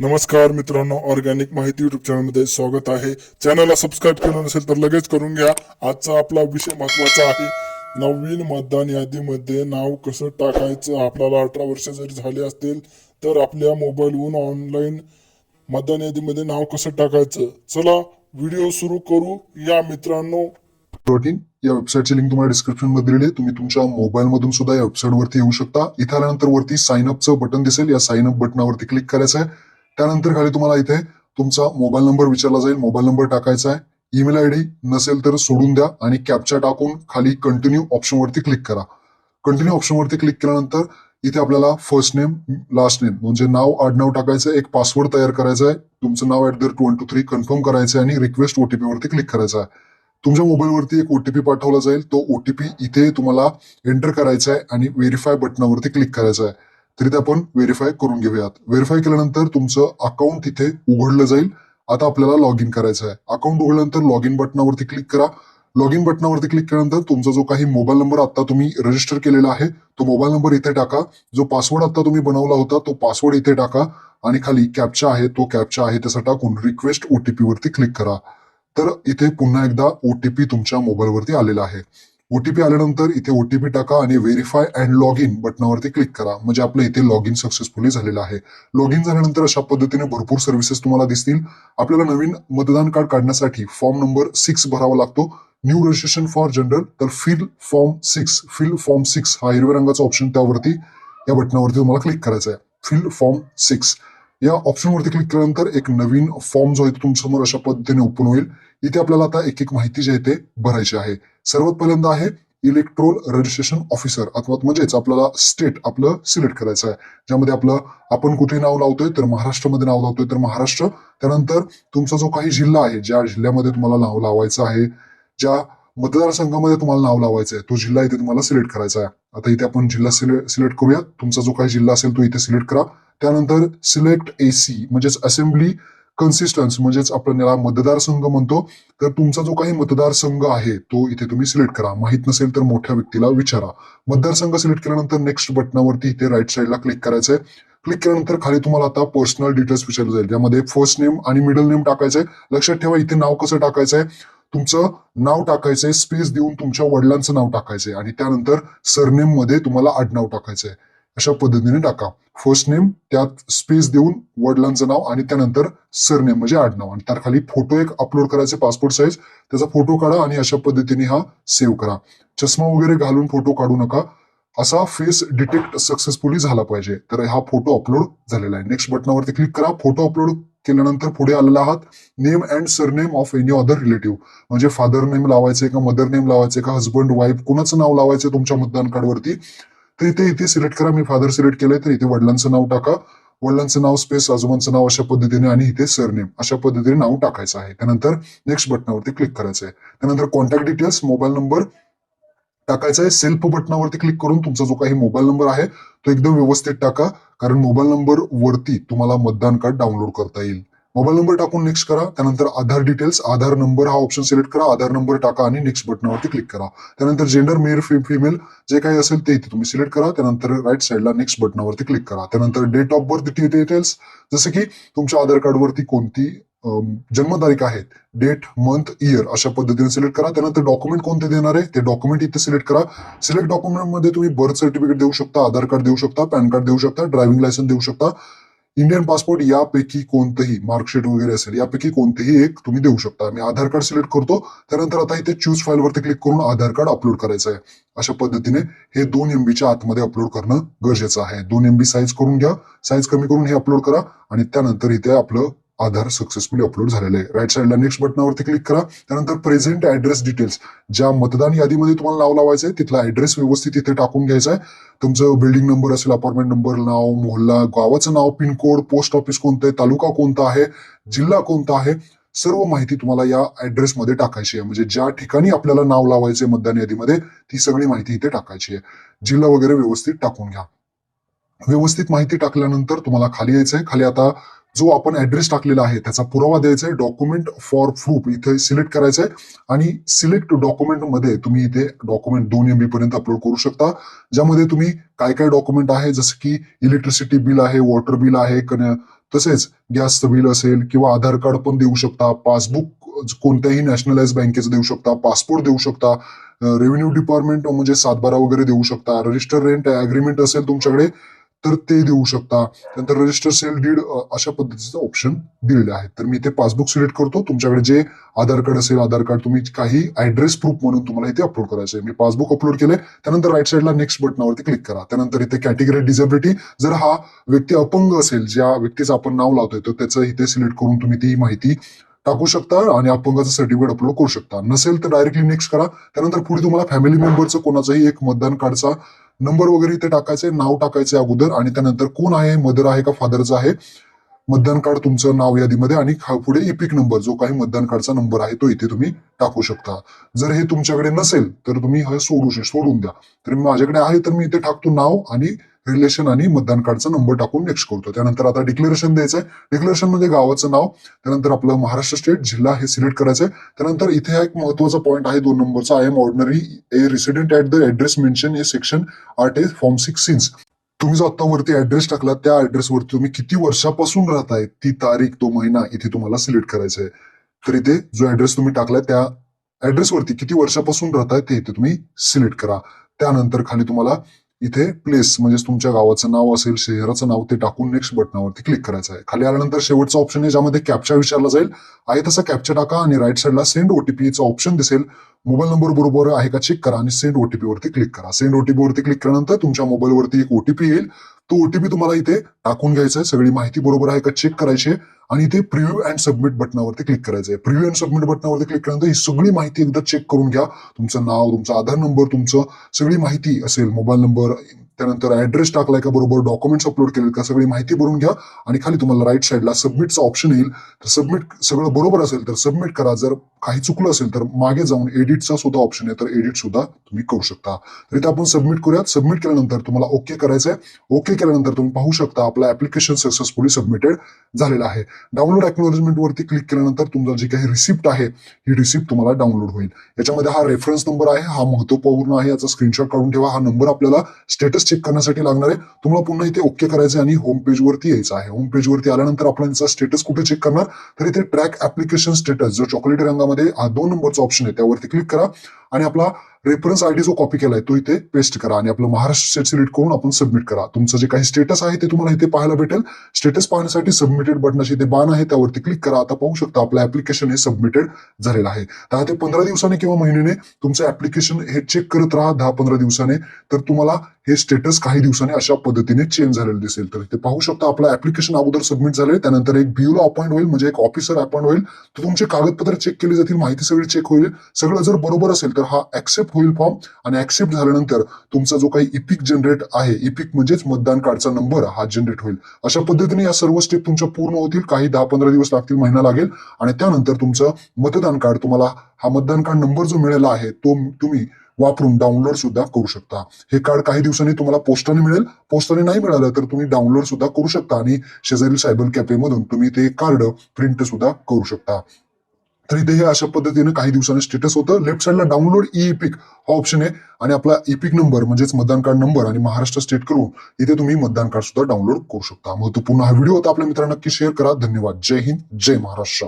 नमस्कार मित्रांनो ऑर्गॅनिक माहिती युट्यूब चॅनलमध्ये स्वागत आहे. चॅनलला सबस्क्राईब केलं नसेल तर लगेच करून घ्या. आजचा आपला विषय महत्त्वाचा आहे. नवीन मतदान यादीमध्ये नाव कसं टाकायचं? आपल्याला अठरा वर्ष जरी झाले असतील तर आपल्या मोबाईलहून ऑनलाईन मतदान यादीमध्ये नाव कसं टाकायचं? चला व्हिडिओ सुरू करू. या मित्रांनो. प्रोटीन या वेबसाईटची लिंक तुम्हाला डिस्क्रिप्शनमध्ये दिलेली आहे. तुम्ही तुमच्या मोबाईल मधून सुद्धा या वेबसाईट वरती येऊ शकता. इथे आल्यानंतर वरती साइन अपचं बटन दिसेल. या साइन अप बटनावरती क्लिक करायचं आहे. त्यानंतर खाली तुम्हाला इथे तुमचा मोबाईल नंबर विचारला जाईल. मोबाईल नंबर टाकायचा आहे. ईमेल आय डी नसेल तर सोडून द्या आणि कॅप्चा टाकून खाली कंटिन्यू ऑप्शन वरती क्लिक करा. कंटिन्यू ऑप्शन वरती क्लिक केल्यानंतर इथे आपल्याला फर्स्ट नेम लास्ट नेम म्हणजे नाव आडनाव टाकायचं आहे, एक पासवर्ड तयार करायचा आहे. तुमचं नाव at the rate one two three confirm करायचं आहे आणि रिक्वेस्ट ओटीपी वरती क्लिक करायचा आहे. तुमच्या मोबाईलवरती एक ओटीपी पाठवला जाईल. तो ओटीपी इथे तुम्हाला एंटर करायचा आहे आणि व्हेरीफाय बटनावरती क्लिक करायचा आहे. तरी ते आपण व्हेरीफाय करून घेऊयात. व्हेरीफाय केल्यानंतर तुमचं अकाउंट तिथे उघडलं जाईल. आता आपल्याला लॉग इन करायचं आहे. अकाउंट उघडल्यानंतर लॉग इन बटनावरती क्लिक करा. लॉग इन बटनावरती क्लिक केल्यानंतर तुमचा जो काही मोबाईल नंबर आता तुम्ही रजिस्टर केलेला आहे तो मोबाईल नंबर इथे टाका. जो पासवर्ड आता तुम्ही बनवला होता तो पासवर्ड इथे टाका. आणि खाली कॅप्चा आहे तो कॅप्चा आहे तसा टाकून रिक्वेस्ट ओटीपी वरती क्लिक करा. तर इथे पुन्हा एकदा ओटीपी तुमच्या मोबाईलवरती आलेला आहे. ओटीपी आल्यानंतर इथे ओटीपी टाका आणि व्हेरीफाय अँड लॉग इन बटनावरती क्लिक करा. म्हणजे आपलं इथे लॉग इन सक्सेसफुली झालेलं आहे. लॉग इन झाल्यानंतर अशा पद्धतीने भरपूर सर्व्हिसेस तुम्हाला दिसतील. आपल्याला नवीन मतदान कार्ड काढण्यासाठी फॉर्म नंबर सिक्स भरावा लागतो. न्यू रजिस्ट्रेशन फॉर जनरल तर fill form six fill form six हा हिरव्या रंगाचा ऑप्शन त्यावरती या बटनावरती तुम्हाला क्लिक करायचा आहे फिल फॉर्म सिक्स या ऑप्शनवरती क्लिक केल्यानंतर एक नवीन फॉर्म जो आहे तो तुमच्यासमोर अशा पद्धतीने ओपन होईल. इथे आपल्याला आता एक एक माहिती जी आहे ते भरायची आहे. सर्वात पहिल्यांदा आहे इलेक्ट्रोल रजिस्ट्रेशन ऑफिसर अथवा म्हणजेच आपल्याला स्टेट आपलं सिलेक्ट करायचं आहे. ज्यामध्ये आपलं आपण कुठे नाव लावतोय तर महाराष्ट्रामध्ये नाव लावतोय तर महाराष्ट्र. त्यानंतर तुमचा जो काही जिल्हा आहे ज्या जिल्ह्यामध्ये तुम्हाला नाव लावायचं आहे ज्या मतदारसंघामध्ये तुम्हाला नाव लावायचं आहे तो जिल्हा इथे तुम्हाला सिलेक्ट करायचा आहे. आता इथे आपण जिल्हा सिलेक्ट करूया. तुमचा जो काही जिल्हा असेल तो इथे सिलेक्ट करा. त्यानंतर सिलेक्ट एसी म्हणजेच असेंब्ली कन्सिस्टन्स म्हणजेच आपण याला मतदारसंघ म्हणतो. तर तुमचा जो काही मतदारसंघ आहे तो इथे तुम्ही सिलेक्ट करा. माहीत नसेल तर मोठ्या व्यक्तीला विचारा. मतदारसंघ सिलेक्ट केल्यानंतर नेक्स्ट बटनावरती इथे राईट साईडला क्लिक करायचंय. क्लिक केल्यानंतर खाली तुम्हाला आता पर्सनल डिटेल्स विचारलं जाईल. ज्यामध्ये फर्स्ट नेम आणि मिडल नेम टाकायचंय. लक्षात ठेवा इथे नाव कसं टाकायचंय? तुमचं नाव टाकायचंय स्पेस देऊन तुमच्या वडिलांचं नाव टाकायचंय. आणि त्यानंतर सरनेममध्ये तुम्हाला आडनाव टाकायचंय. अशा पद्धतीने टाका. फर्स्ट नेम त्यात स्पेस देऊन वडिलांचं नाव आणि त्यानंतर सरनेम म्हणजे आडनाव. आणि त्या खाली फोटो एक अपलोड करायचे पासपोर्ट साईज त्याचा फोटो काढा आणि अशा पद्धतीने हा सेव्ह करा. चष्मा वगैरे घालून फोटो काढू नका. असा फेस डिटेक्ट सक्सेसफुली झाला पाहिजे. तर हा फोटो अपलोड झालेला आहे. नेक्स्ट बटनावरती क्लिक करा. फोटो अपलोड केल्यानंतर पुढे आलेला आहात. Name and surname of any other relative म्हणजे फादर नेम लावायचे का मदर नेम लावायचे का हजबंड वाईफ कुणाचं नाव लावायचं तुमच्या मतदान कार्डवरती? तर इथे इथे सिलेक्ट करा. मी फादर सिलेक्ट केलंय तर इथे वडिलांचं नाव टाका. वडिलांचं नाव स्पेस आजोबांचं नाव अशा पद्धतीने आणि इथे सरनेम अशा पद्धतीने नाव टाकायचं आहे. त्यानंतर नेक्स्ट बटनावरती क्लिक करायचं आहे. त्यानंतर कॉन्टॅक्ट डिटेल्स मोबाईल नंबर टाकायचा आहे. सेल्फ बटनावरती क्लिक करून तुमचा जो काही मोबाईल नंबर आहे तो एकदम व्यवस्थित टाका. कारण मोबाईल नंबर वरती तुम्हाला मतदान कार्ड डाउनलोड करता येईल. मोबाईल नंबर टाकून नेक्स्ट करा. त्यानंतर आधार डिटेल्स आधार नंबर हा ऑप्शन सिलेक्ट करा. आधार नंबर टाका आणि नेक्स्ट बटनावरती क्लिक करा. त्यानंतर जेंडर मेल फिमेल जे काही असेल ते इथे तुम्ही सिलेक्ट करा. त्यानंतर राईट साईडला नेक्स्ट बटनावरती क्लिक करा. त्यानंतर डेट ऑफ बर्थ डिटेल्स जसं की तुमच्या आधार कार्डवरती कोणती जन्मतारीख आहे डेट मंथ इयर अशा पद्धतीने सिलेक्ट करा. त्यानंतर डॉक्युमेंट कोणते देणार आहे ते डॉक्युमेंट इथे सिलेक्ट करा. सिलेक्ट डॉक्युमेंटमध्ये तुम्ही बर्थ सर्टिफिकेट देऊ शकता आधार कार्ड देऊ शकता पॅन कार्ड देऊ शकता ड्रायव्हिंग लायसन्स देऊ शकता. इंडियन पासपोर्ट यापैकी कोणतंही मार्कशीट वगैरे असेल यापैकी कोणतेही एक तुम्ही देऊ शकता. मी आधार कार्ड सिलेक्ट करतो त्यानंतर आता इथे चूज फाईल वरती क्लिक करून आधार कार्ड अपलोड करायचं आहे अशा पद्धतीने हे दोन एमबीच्या आतमध्ये अपलोड करणं गरजेचं आहे. दोन एमबी साईज करून घ्या साईज कमी करून हे अपलोड करा आणि त्यानंतर इथे आपलं आधार सक्सेसफुली अपलोड झालेला आहे. राईट साईडला नेक्स्ट बटनावरती क्लिक करा. त्यानंतर प्रेझेंट ऍड्रेस डिटेल्स ज्या मतदान यादीमध्ये तुम्हाला नाव लावायचं आहे तिथला ऍड्रेस व्यवस्थित इथे टाकून घ्यायचा आहे. तुमचं बिल्डिंग नंबर असेल अपार्टमेंट नंबर नाव मोहल्ला गावाचं नाव पिनकोड पोस्ट ऑफिस कोणतं आहे तालुका कोणता आहे जिल्हा कोणता आहे सर्व माहिती तुम्हाला या ऍड्रेसमध्ये टाकायची आहे. म्हणजे ज्या ठिकाणी आपल्याला नाव लावायचे मतदान यादीमध्ये ती सगळी माहिती इथे टाकायची आहे. जिल्हा वगैरे व्यवस्थित टाकून घ्या. व्यवस्थित माहिती टाकल्यानंतर तुम्हाला खाली यायचंय. खाली आता जो आपण ऍड्रेस टाकलेला आहे त्याचा पुरावा द्यायचा आहे डॉक्युमेंट फॉर प्रूफ इथे सिलेक्ट करायचं आहे आणि सिलेक्ट डॉक्युमेंटमध्ये तुम्ही इथे डॉक्युमेंट दोन एमबी पर्यंत अपलोड करू शकता. ज्यामध्ये तुम्ही काय काय डॉक्युमेंट आहे जसं की इलेक्ट्रिसिटी बिल आहे वॉटर बिल आहे तसेच गॅसचं बिल असेल किंवा आधार कार्ड पण देऊ शकता. पासबुक कोणत्याही नॅशनलाइज बँकेचं देऊ शकता. पासपोर्ट देऊ शकता. रेव्हेन्यू डिपार्टमेंट म्हणजे सातबारा वगैरे देऊ शकता. रजिस्टर रेंट अग्रीमेंट असेल तुमच्याकडे तर ते देऊ शकता. त्यानंतर रजिस्टर सेल डीड अशा पद्धतीचं ऑप्शन दिलेले आहेत. तर मी इथे पासबुक सिलेक्ट करतो. तुमच्याकडे जे आधार कार्ड असेल आधार कार्ड तुम्ही काही ऍड्रेस प्रूफ म्हणून तुम्हाला इथे अपलोड करायचं आहे. मी पासबुक अपलोड केले त्यानंतर राईट साईडला नेक्स्ट बटनावरती क्लिक करा. त्यानंतर इथे कॅटेगरी डिझेबिलिटी जर हा व्यक्ती अपंग असेल ज्या व्यक्तीचं आपण नाव लावतोय तर त्याचं इथे सिलेक्ट करून तुम्ही ती माहिती टाकू शकता आणि अपंगाचं सर्टिफिकेट अपलोड करू शकता. नसेल तर डायरेक्टली नेक्स्ट करा. त्यानंतर पुढे तुम्हाला फॅमिली मेंबरचं कोणाचाही एक मतदान कार्डचा नंबर वगैरे इथे टाकायचे नाव टाकायचे अगोदर आणि त्यानंतर कोण आहे मदर आहे का फादरचं आहे? मतदान कार्ड तुमचं नाव यादीमध्ये आणि पुढे इपिक नंबर जो काही मतदान कार्डचा नंबर आहे तो इथे तुम्ही टाकू शकता. जर हे तुमच्याकडे नसेल तर तुम्ही हे सोडू सोडून द्या. तर माझ्याकडे आहे तर मी इथे टाकतो नाव आणि रिलेशन आणि मतदान कार्डचा नंबर टाकून नेक्स्ट करतो त्यानंतर आता डिक्लेरेशन द्यायचंय. डिक्लेरेशन म्हणजे गावाचं नाव त्यानंतर आपलं महाराष्ट्र स्टेट जिल्हा हे सिलेक्ट करायचंय. त्यानंतर इथे हा एक महत्त्वाचा पॉईंट आहे दोन नंबरचा. I am ordinary a resident at the address mention a section art a form six since तुम्ही जो आत्तावरती ऍड्रेस टाकला त्या ऍड्रेसवरती तुम्ही किती वर्षापासून राहताय? ती तारीख तो महिना इथे तुम्हाला सिलेक्ट करायचा आहे तर इथे जो ऍड्रेस तुम्ही टाकलाय त्या ऍड्रेसवरती किती वर्षापासून राहताय ते इथे तुम्ही सिलेक्ट करा. त्यानंतर खाली तुम्हाला इथे प्लेस म्हणजे तुमच्या गावाचं नाव असेल शहराचं नाव ते टाकून नेक्स्ट बटनावरती क्लिक करायचं आहे. खाली आल्यानंतर शेवटचा ऑप्शन आहे ज्यामध्ये कॅप्चा विचारला जाईल. आहे तसा कॅप्चा टाका आणि राईट साईडला सेंड ओटीपीचा ऑप्शन दिसेल. मोबाईल नंबर बरोबर आहे का चेक करा आणि सेंड ओटीपी वरती क्लिक करा. सेंड ओटीपी वरती क्लिक केल्यानंतर तुमच्या मोबाईलवरती एक ओटीपी येईल. तो ओटीपी तुम्हाला इथे टाकून घ्यायचा आहे सगळी माहिती बरोबर आहे का? चेक करायची आहे. आणि इथे प्रिव्ह्यू अँड सबमिट बटनावरती क्लिक करायचं आहे प्रिव्ह्यू अँड सबमिट बटनावरती क्लिक केल्यानंतर ही सगळी माहिती एकदा चेक करून घ्या. तुमचं नाव तुमचा आधार नंबर तुमचं सगळी माहिती असेल मोबाईल नंबर त्यानंतर ऍड्रेस टाकलाय का बरोबर डॉक्युमेंट्स अपलोड केले का सगळी माहिती भरून घ्या आणि खाली तुम्हाला राईट साईडला सबमिटचा ऑप्शन येईल. तर सबमिट सगळं बरोबर असेल तर सबमिट करा. जर काही चुकलं असेल तर मागे जाऊन एडिटचा सुद्धा ऑप्शन आहे. तर एडिट सुद्धा तुम्ही करू शकता. तर इथे आपण सबमिट करूयात. सबमिट केल्यानंतर तुम्हाला ओके करायचंय. ओके केल्यानंतर तुम्ही पाहू शकता आपला ऍप्लिकेशन सक्सेसफुली सबमिटेड झालेलं आहे. डाउनलोड अॅक्नॉलेजमेंट वरती क्लिक केल्यानंतर तुमचा जी काही रिसिप्ट आहे ही रिसिप्ट तुम्हाला डाउनलोड होईल. याच्यामध्ये हा रेफरन्स नंबर आहे. हा महत्त्वपूर्ण आहे. याचा स्क्रीनशॉट काढून ठेवा. हा नंबर आपल्याला स्टेटस चेक करण्यासाठी लागणार आहे. तुम्हाला पुन्हा इथे ओके करायचं आहे आणि होम पेज वरती यायचं आहे. होम पेज वरती आल्यानंतर आपण स्टेटस कुठे चेक करणार? तर इथे ट्रॅक ऍप्लिकेशन स्टेटस जो चॉकलेटी रंगामध्ये दोन नंबरचा ऑप्शन आहे. त्यावरती क्लिक करा. आणि आपला रेफरन्स आयडी जो कॉपी केलाय तो इथे पेस्ट करा आणि आपलं महाराष्ट्र स्टेट सिलेक्ट करून आपण सबमिट करा. तुमचं जे काही स्टेटस आहे ते तुम्हाला इथे पाहायला भेटेल. स्टेटस पाहण्यासाठी सबमिटेड बटनाची इथे बाण आहे त्यावरती क्लिक करा. आता पाहू शकता आपलं ऍप्लिकेशन हे सबमिटेड झालेलं आहे. दहा ते पंधरा दिवसाने किंवा महिन्याने तुमचं ऍप्लिकेशन हे चेक करत राहा दहा पंधरा दिवसाने. तर तुम्हाला हे स्टेटस काही दिवसाने अशा पद्धतीने चेंज झालेलं दिसेल. तर इथे पाहू शकता आपलं ऍप्लिकेशन अगोदर सबमिट झाले त्यानंतर एक बीओला अपॉइंट होईल म्हणजे एक ऑफिसर अपॉइंट होईल. तर तुमचे कागदपत्र चेक केले जातील माहिती सगळी चेक होईल. सगळं जर बरोबर असेल तर हा ऍक्सेप्ट होईल फॉर्म आणि ऍक्सेप्ट झाल्यानंतर तुमचा जो काही इपिक जनरेट आहे इपिक म्हणजेच मतदान कार्डचा नंबर हा जनरेट होईल. अशा पद्धतीने या सर्व स्टेप तुमच्या पूर्ण होतील. काही दहा पंधरा दिवस लागतील महिना लागेल. आणि त्यानंतर तुमचं मतदान कार्ड तुम्हाला हा मतदान कार्ड नंबर जो मिळाला आहे तो तुम्ही वापरून डाउनलोड सुद्धा करू शकता. हे कार्ड काही दिवसांनी तुम्हाला पोस्टाने मिळेल. पोस्टाने नाही मिळालं तर तुम्ही डाउनलोड सुद्धा करू शकता आणि शेजारील सायबर कॅफेमधून तुम्ही ते कार्ड प्रिंट सुद्धा करू शकता. तर इथे हे अशा पद्धतीने काही दिवसांनी स्टेटस होतं. लेफ्ट साईडला डाउनलोड ई पिक हा ऑप्शन आहे. आणि आपला इपिक नंबर म्हणजेच मतदान कार्ड नंबर आणि महाराष्ट्र स्टेट करून इथे तुम्ही मतदान कार्ड सुद्धा डाउनलोड करू शकता. महत्त्वपूर्ण हा व्हिडिओ होता आपल्या मित्रांना. नक्की शेअर करा. धन्यवाद. जय हिंद. जय महाराष्ट्र.